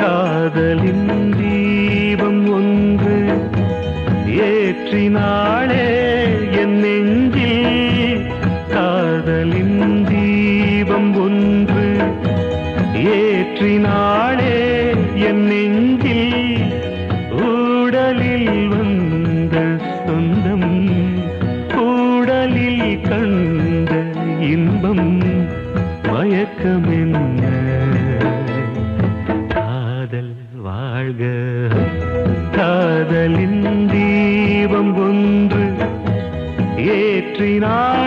காதலின் தீபம் ஒன்று ஏற்றினார். மயக்கம் காதல் வாழ்க. காதலின் தீபம் ஒன்று ஏற்றினார்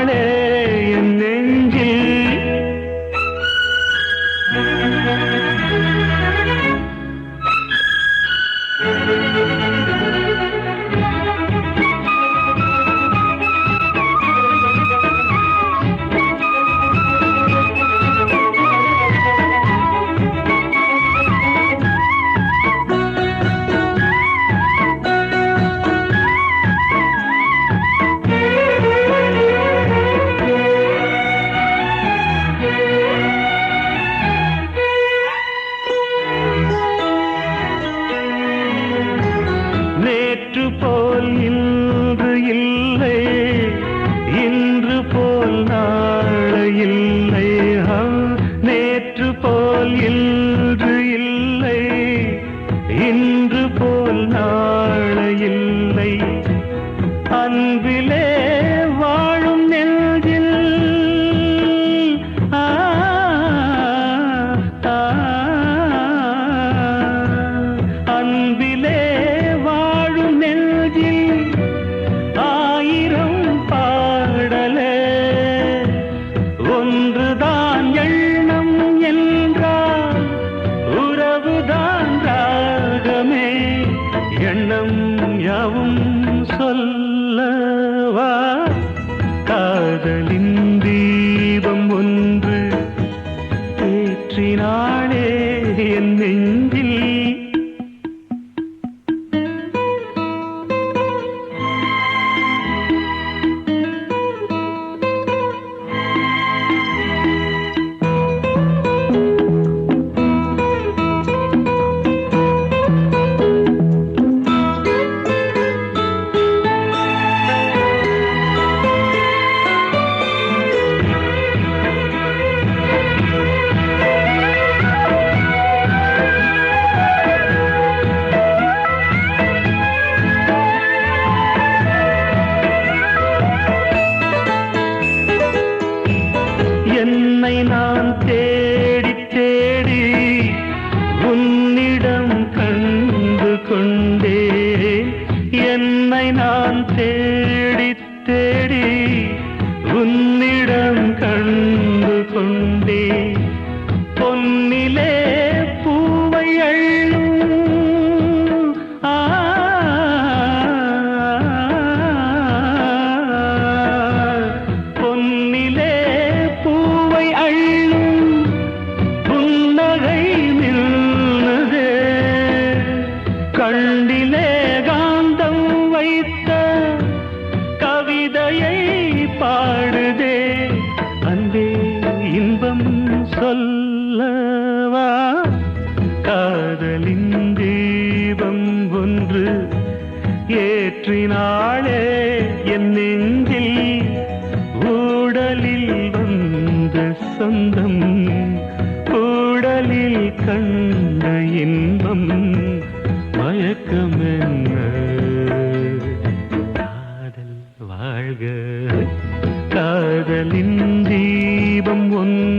என்னை நான் தே காதலின் தீபம் ஒன்று ஏற்றினாளே என் நெஞ்சில். ஊடலில் வந்த சொந்தம் கூடலில் கண்ட இன்பம். மயக்கமென்ன? காதல் வாழ்க. காதலின் தீபம் ஒன்று